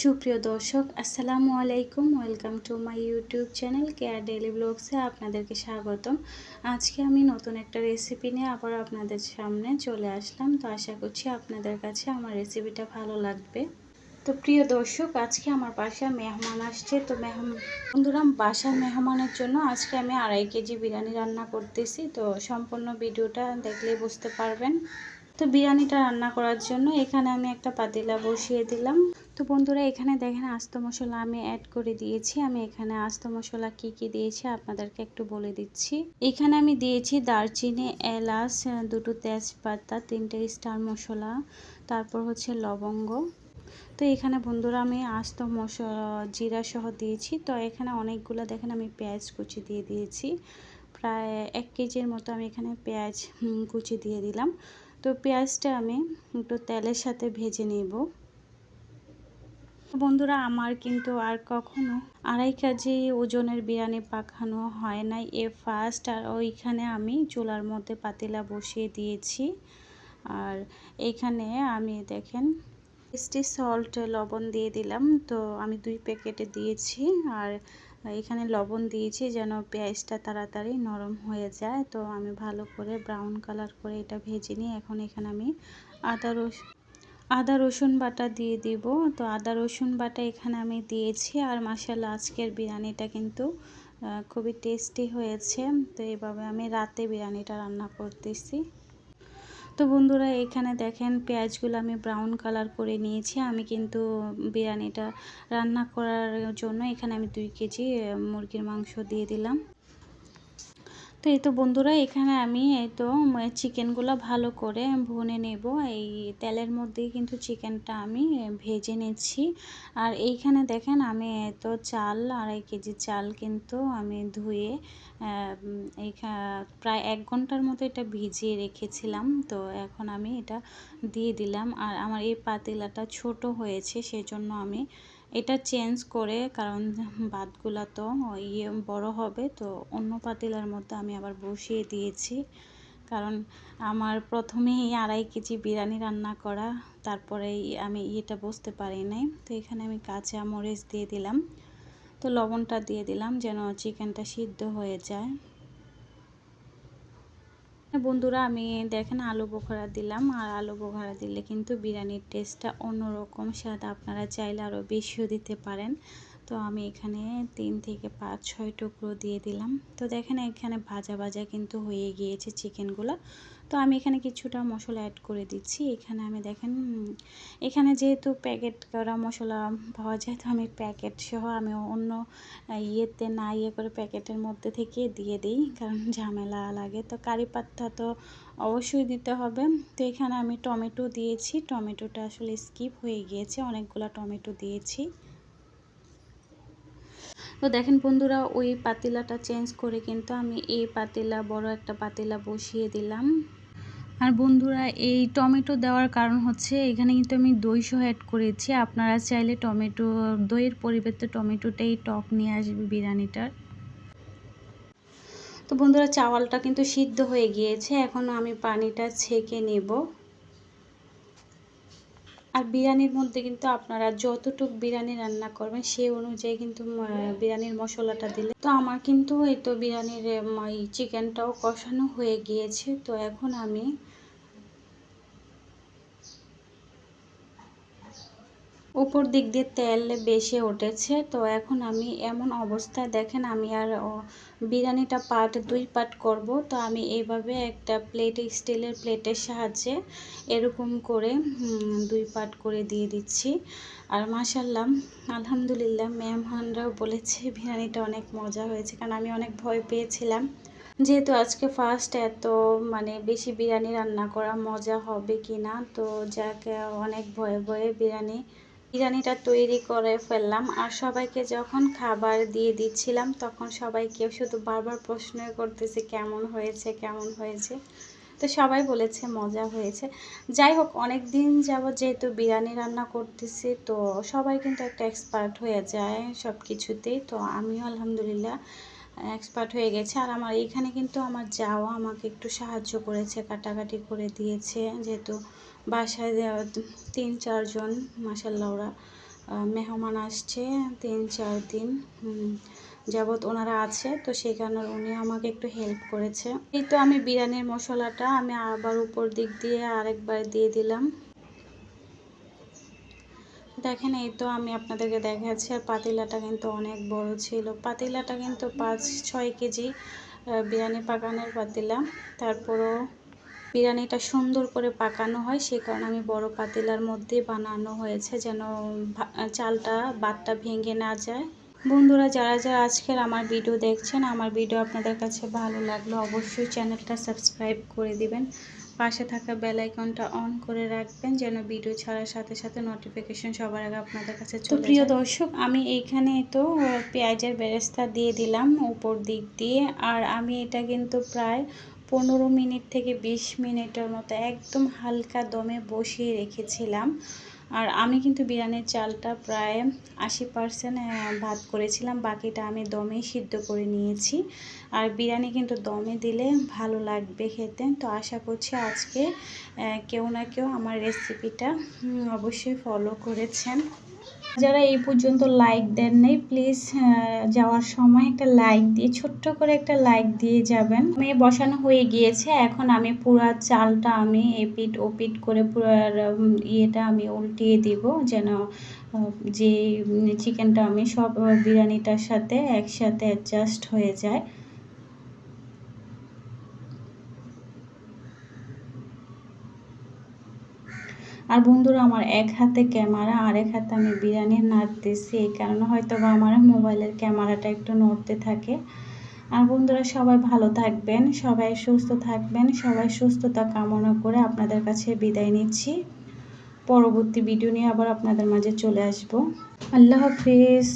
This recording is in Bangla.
সুপ্রিয় দর্শক, আসসালামু আলাইকুম। Welcome to my YouTube channel care daily ব্লগসে আপনাদেরকে স্বাগতম। আজকে আমি নতুন একটা রেসিপি নিয়ে আবার আপনাদের সামনে চলে আসলাম। তো আশা করছি আপনাদের কাছে আমার রেসিপিটা ভালো লাগবে। তো প্রিয় দর্শক, আজকে আমার বাসায় মেহমান আসছে। তো মেহমান, বন্ধুরা, বাসার মেহমানের জন্য আজকে আমি আড়াই কেজি বিরিয়ানি রান্না করতেছি। তো সম্পূর্ণ ভিডিওটা দেখলে বুঝতে পারবেন। তো বিরিয়ানিটা রান্না করার জন্য এখানে আমি একটা পাতিলা বসিয়ে দিলাম। তো বন্ধুরা, এখানে দেখেন আস্ত মশলা আমি অ্যাড করে দিয়েছি। আমি এখানে আস্ত মশলা কি কি দিয়েছি আপনাদেরকে একটু বলে দিচ্ছি। এখানে আমি দিয়েছি দারচিনি, এলাচ দুটো তেজপাতা, তিনটে স্টার মশলা, তারপর হচ্ছে লবঙ্গ। তো এখানে বন্ধুরা আমি আস্ত মশলা জিরা সহ দিয়েছি। তো এখানে অনেকগুলো দেখেন আমি পেঁয়াজ কুচি দিয়ে দিয়েছি। প্রায় এক কেজির মতো আমি এখানে পেঁয়াজ কুচি দিয়ে দিলাম। তো পেঁয়াজটা আমি একটু তেলের সাথে ভেজে নেব। বন্ধুরা, আমার কিন্তু আর কখনো আড়াই কেজি ওজনের বিরিয়ানি পাখানো হয় নাই। এ ফার্স্ট আর ওইখানে আমি চুলার মধ্যে পাতিলা বসিয়ে দিয়েছি। আর এইখানে আমি দেখেন টেস্টি সল্ট লবণ দিয়ে দিলাম। তো আমি দুই প্যাকেটে দিয়েছি। আর এখানে লবণ দিয়েছি যেন পেঁয়াজটা তাড়াতাড়ি নরম হয়ে যায়। তো আমি ভালো করে ব্রাউন কালার করে এটা ভেজে নিই এখন এখানে আমি আদা রসুন আদা, রসুন বাটা দিয়ে দিব। তো আদা, রসুন বাটা এখানে আমি দিয়েছি আর মাসাল্লাহ আজকের বিরিয়ানিটা কিন্তু খুবই টেস্টি হয়েছে। তো এইভাবে আমি রাতে বিরিয়ানিটা রান্না করতেছি। তো বন্ধুরা, এখানে দেখেন পেঁয়াজগুলো আমি ব্রাউন কালার করে নিয়েছি। আমি কিন্তু বিরিয়ানিটা রান্না করার জন্য এখানে আমি দুই কেজি মুরগির মাংস দিয়ে দিলাম। তো এই তো বন্ধুরা, এখানে আমি এই তো চিকেনগুলো ভালো করে ভুনে নেব। এই তেলের মধ্যেই কিন্তু চিকেনটা আমি ভেজে নিচ্ছি। আর এইখানে দেখেন আমি তো চাল, আড়াই কেজি চাল কিন্তু আমি ধুয়ে এইখানে প্রায় এক ঘণ্টার মতো এটা ভিজিয়ে রেখেছিলাম। তো এখন আমি এটা দিয়ে দিলাম। আর আমার এই পাতিলাটা ছোট হয়েছে, সেজন্য আমি এটা চেঞ্জ করে, কারণ ভাতগুলা তো ইয়ে বড় হবে, তো অন্য পাতিলার মধ্যে আমি আবার বসিয়ে দিয়েছি। কারণ আমার প্রথমেই আড়াই কেজি বিরিয়ানি রান্না করা তারপরে আমি এটা বুঝতে পারি নাই। তো এখানে আমি কাঁচা মরিচ দিয়ে দিলাম। তো লবণটা দিয়ে দিলাম যেন চিকেনটা সিদ্ধ হয়ে যায়। বন্ধুরা, আমি দেখেন আলু বোখরা দিলাম। আর আলু বোখরা দিলে কিন্তু বিরিয়ানির টেস্টটা অন্যরকম। স্বাদ আপনারা চাইলে আরও বেশিও দিতে পারেন। তো আমি এখানে তিন থেকে পাঁচ, ছয় টুকরো দিয়ে দিলাম। তো দেখেন এখানে ভাজা ভাজা কিন্তু হয়ে গিয়েছে চিকেনগুলো। তো আমি এখানে কিছুটা মশলা অ্যাড করে দিচ্ছি। এখানে আমি দেখেন, এখানে যেহেতু প্যাকেট করা মশলা পাওয়া যায়, তো আমি প্যাকেট সহ আমি অন্য ইয়েতে না ইয়ে করে প্যাকেটের মধ্যে থেকে দিয়ে দিই, কারণ ঝামেলা লাগে। তো কারি পাত্তা তো অবশ্যই দিতে হবে। তো এখানে আমি টমেটো দিয়েছি। টমেটোটা আসলে স্কিপ হয়ে গিয়েছে। অনেকগুলো টমেটো দিয়েছি। তো দেখেন বন্ধুরা, ওই পাতিলাটা চেঞ্জ করে কিন্তু আমি এই পাতিলা, বড় একটা পাতিলা বসিয়ে দিলাম। আর বন্ধুরা, এই টমেটো দেওয়ার কারণ হচ্ছে এখানে কিন্তু আমি দই সহ অ্যাড করেছি। আপনারা চাইলে টমেটো, দইয়ের পরিবর্তে টমেটোটাই টক নিয়ে আসবে বিরিয়ানিটার। তো বন্ধুরা, চাওয়ালটা কিন্তু সিদ্ধ হয়ে গিয়েছে। এখন আমি পানিটা ছেঁকে নেব। আর বিরিয়ানির মধ্যে কিন্তু আপনারা যতটুক বিরিয়ানি রান্না করবেন, সেই অনুযায়ী কিন্তু বিরিয়ানির মশলাটা দিলে। তো আমার কিন্তু এই তো বিরিয়ানির চিকেনটাও কষানো হয়ে গিয়েছে। তো এখন আমি উপর দিক দিয়ে তেল বেশি উঠেছে, তো এখন আমি এমন অবস্থায় দেখেন আমি আর বিরিয়ানিটা পার্ট দুই পার্ট করব, তো আমি এইভাবে একটা প্লেট, স্টিলের প্লেটের সাহায্যে এরকম করে দুই পার্ট করে দিয়ে দিচ্ছি। আর মাসাল্লাম আলহামদুলিল্লাহ, মেহমানরাও বলেছে বিরিয়ানিটা অনেক মজা হয়েছে, কারণ আমি অনেক ভয় পেয়েছিলাম। যেহেতু আজকে ফার্স্ট এত মানে বেশি বিরিয়ানি রান্না করা মজা হবে কি না তো যাকে অনেক ভয়ে ভয়ে বিরিয়ানি বিরিয়ানিটা তৈরি করে ফেললাম আর সবাইকে যখন খাবার দিয়ে দিচ্ছিলাম, তখন সবাই কেউ শুধু বারবার প্রশ্ন করতেছে, কেমন হয়েছে কেমন হয়েছে? তো সবাই বলেছে, মজা হয়েছে। যাই হোক অনেক দিন যাব যেহেতু বিরিয়ানি রান্না করতেছি, তো সবাই কিন্তু একটা এক্সপার্ট হয়ে যায় সব কিছুতেই তো আমিও আলহামদুলিল্লাহ এক্সপার্ট হয়ে গেছে। আর আমার এখানে কিন্তু আমার যাওয়া আমাকে একটু সাহায্য করেছে, কাটাকাটি করে দিয়েছে, যেহেতু বাসায় দেওয়া তিন চারজন মাসাল্লাহ ওরা মেহমান আসছে তিন চার দিন যাবৎ ওনারা আছে, তো সেই কারণে উনি আমাকে একটু হেল্প করেছে। এই তো আমি বিরিয়ানির মশলাটা আমি আবার উপর দিক দিয়ে আরেকবার দিয়ে দিলাম। দেখেন এই তো আমি আপনাদেরকে দেখাচ্ছি, আর পাতিলাটা কিন্তু অনেক বড় ছিল। পাতিলাটা কিন্তু পাঁচ ছয় কেজি বিরিয়ানি পাকানোর পাতিলা, তারপরও বিরিয়ানিটা সুন্দর করে পাকানো হয় সে কারণে আমি বড় পাতিলার মধ্যে বানানো হয়েছে যেন চালটা বাতটা ভেঙে না যায়। বন্ধুরা যারা যারা আজকের আমার ভিডিও দেখছেন আমার ভিডিও আপনাদের কাছে ভালো লাগল অবশ্যই চ্যানেলটা সাবস্ক্রাইব করে দিবেন। পাশে থাকা বেল আইকনটা অন করে রাখবেন যেন ভিডিও ছাড়ার সাথে সাথে নোটিফিকেশন সবার আগে আপনাদের কাছে তো প্রিয় দর্শক আমি এইখানে তো পেঁয়াজের বেরেস্তা দিয়ে দিলাম উপর দিক দিয়ে আর আমি এটা কিন্তু প্রায় পনেরো মিনিট থেকে বিশ মিনিটের মতো একদম হালকা দমে বসিয়ে রেখেছিলাম। আর আমি কিন্তু বিরিয়ানির চালটা প্রায় আশি পার্সেন্ট ভাত করেছিলাম। বাকিটা আমি দমেই সিদ্ধ করে নিয়েছি। আর বিরিয়ানি কিন্তু দমে দিলে ভালো লাগবে খেতে। তো আশা করছি আজকে কেউ না কেউ আমার রেসিপিটা অবশ্যই ফলো করেছেন। যারা এই পর্যন্ত লাইক দেন নাই প্লিজ যাওয়ার সময় একটা লাইক দিয়ে, ছোট্ট করে একটা লাইক দিয়ে যাবেন। আমি বসানো হয়ে গিয়েছে, এখন আমি পুরা চালটা আমি এপিট ওপিট করে পুরো ইয়েটা আমি উল্টিয়ে দিব যেন যে চিকেনটা আমি সব বিরিয়ানিটার সাথে একসাথে অ্যাডজাস্ট হয়ে যায়। আর বন্ধুরা, আমার এক হাতে ক্যামেরা আর এক হাতে আমি বিরিয়ানি নাড়তেছি। এই কারণে হয়তো বা আমার মোবাইলের ক্যামেরাটা একটু নড়তে থাকে। আর বন্ধুরা, সবাই ভালো থাকবেন, সবাই সুস্থ থাকবেন, সবাই সুস্থতা কামনা করে আপনাদের কাছে বিদায় নিচ্ছি। পরবর্তী ভিডিও নিয়ে আবার আপনাদের মাঝে চলে আসব। আল্লাহ হাফিজ।